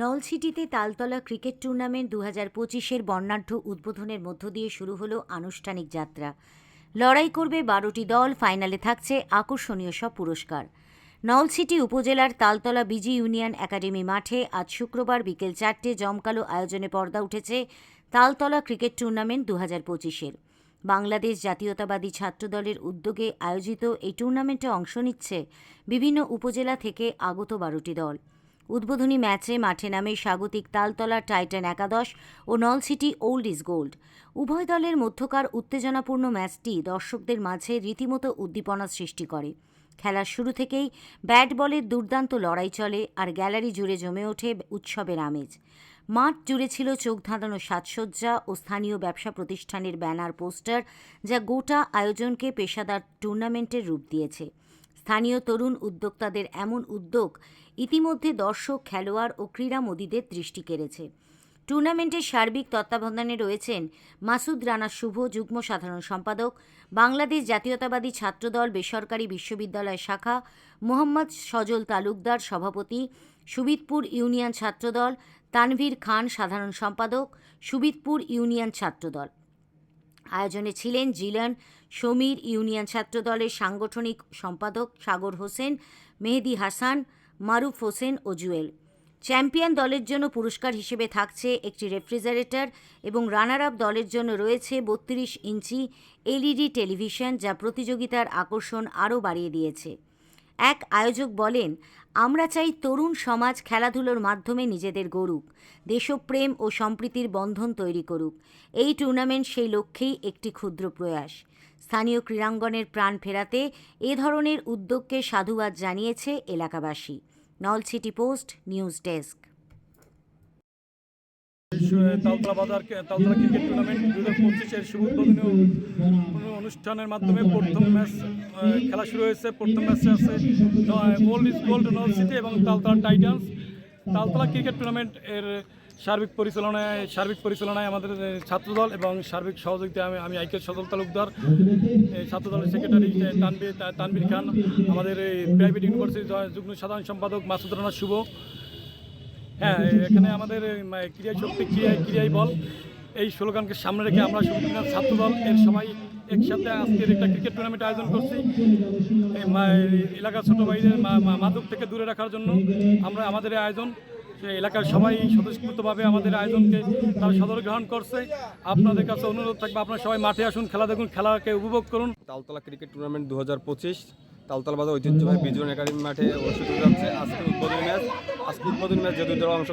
নলছিটিতে Taltala cricket tournament দু হাজার পঁচিশের বর্ণাঢ্য উদ্বোধনের মধ্য দিয়ে শুরু হলো আনুষ্ঠানিক যাত্রা। লড়াই করবে বারোটি দল, ফাইনালে থাকছে আকর্ষণীয় সব পুরস্কার। নলছিটি উপজেলার তালতলা বিজি ইউনিয়ন একাডেমি মাঠে আজ শুক্রবার বিকেল চারটে জমকালো আয়োজনে পর্দা উঠেছে তালতলা ক্রিকেট টুর্নামেন্ট দু হাজার পঁচিশের। বাংলাদেশ জাতীয়তাবাদী ছাত্রদলের উদ্যোগে আয়োজিত এই টুর্নামেন্টে অংশ নিচ্ছে বিভিন্ন উপজেলা থেকে আগত বারোটি দল। উদ্বোধনী ম্যাচে মাঠে নামে স্বাগতিক তালতলা টাইটান একাদশ ও নলসিটি ওল্ড ইজ গোল্ড। উভয় দলের মধ্যকার উত্তেজনাপূর্ণ ম্যাচটি দর্শকদের মাঝে রীতিমতো উদ্দীপনা সৃষ্টি করে। খেলার শুরু থেকেই ব্যাট বলের দুর্দান্ত লড়াই চলে আর গ্যালারি জুড়ে জমে ওঠে উৎসবের আমেজ। মাঠ জুড়ে ছিল চোখ ধাঁধানো সাজসজ্জা ও স্থানীয় ব্যবসা প্রতিষ্ঠানের ব্যানার পোস্টার যা গোটা আয়োজনকে পেশাদার টুর্নামেন্টের রূপ দিয়েছে। স্থানীয় তরুণ উদ্যোক্তাদের এমন উদ্যোগ ইতিমধ্যে দর্শক, খেলোয়াড় ও ক্রীড়ামোদীদের দৃষ্টি কেড়েছে। টুর্নামেন্টের সার্বিক তত্ত্বাবধানে রয়েছেন মাসুদ রানা শুভ, যুগ্ম সাধারণ সম্পাদক, বাংলাদেশ জাতীয়তাবাদী ছাত্রদল বেসরকারি বিশ্ববিদ্যালয় শাখা, মোহাম্মদ সজল তালুকদার সভাপতি, সুবিদপুর ইউনিয়ন ছাত্রদল, তানভীর খান সাধারণ সম্পাদক, সুবিদপুর ইউনিয়ন ছাত্রদল। আয়োজনে ছিলেন জিলান সমীর ইউনিয়ন ছাত্রদলের সাংগঠনিক সম্পাদক সাগর হোসেন, মেহেদি হাসান, মারুফ হোসেন ও জুয়েল। চ্যাম্পিয়ন দলের জন্য পুরস্কার হিসেবে থাকছে একটি রেফ্রিজারেটর এবং রানার আপ দলের জন্য রয়েছে বত্রিশ ইঞ্চি এলইডি টেলিভিশন যা প্রতিযোগিতার আকর্ষণ আরও বাড়িয়ে দিয়েছে। এক আয়োজক বলেন, আমরা চাই তরুণ সমাজ খেলাধুলোর মাধ্যমে নিজেদের গড়ুক, দেশপ্রেম ও সম্প্রীতির বন্ধন তৈরি করুক। এই টুর্নামেন্ট সেই লক্ষ্যেই একটি ক্ষুদ্র প্রয়াস। স্থানীয় ক্রীড়াঙ্গনের প্রাণ ফেরাতে এ ধরনের উদ্যোগকে সাধুবাদ জানিয়েছে এলাকাবাসী। Nalchity post, news desk. Taltala বাজার তালতলা ক্রিকেট টুর্নামেন্ট দু হাজার পঁচিশের শুভ উদ্বোধনী অনুষ্ঠানের মাধ্যমে প্রথম ম্যাচ খেলা শুরু হয়েছে। প্রথম ম্যাচে আছে old is gold Nalchity এবং Taltala Titans Taltala cricket tournament এর সার্বিক পরিচালনায় সার্বিক পরিচালনায় আমাদের ছাত্রদল এবং সার্বিক সহযোগিতায় আমি আমি আইকের সদল তালুকদার। ছাত্রদলের সেক্রেটারি তানবীর তানবীর খান, আমাদের এই প্রাইভেট ইউনিভার্সিটির যুগ্ম সাধারণ সম্পাদক মাসুদ রানা শুভ। হ্যাঁ এখানে আমাদের এই ক্রিয়া শক্তি, ক্রিয়া, ক্রিয়াই বল। এই স্লোগানকে সামনে রেখে আমরা সুবিধার ছাত্রদল, এর সবাই একসাথে আজকের একটা ক্রিকেট টুর্নামেন্ট আয়োজন করছি। এলাকার ছোট ভাইদের মাদক থেকে দূরে রাখার জন্য আমরা আমাদের আয়োজন, সেই এলাকার সবাই স্বতঃস্ফূর্তভাবে আমাদের আয়োজনকে তারা সদর গ্রহণ করছে। আপনাদের কাছে অনুরোধ থাকবে, আপনারা সবাই মাঠে আসুন, খেলা দেখুন, খেলাকে উপভোগ করুন। তালতলা ক্রিকেট টুর্নামেন্ট দু হাজার পঁচিশ তালতলা বাজার ঐতিহ্যবাহী বিজয়ন একাডেমি মাঠে অনুষ্ঠিত হচ্ছে। আজকে উদ্বোধনী ম্যাচ। আজকে উদ্বোধনী ম্যাচ যে দল অংশ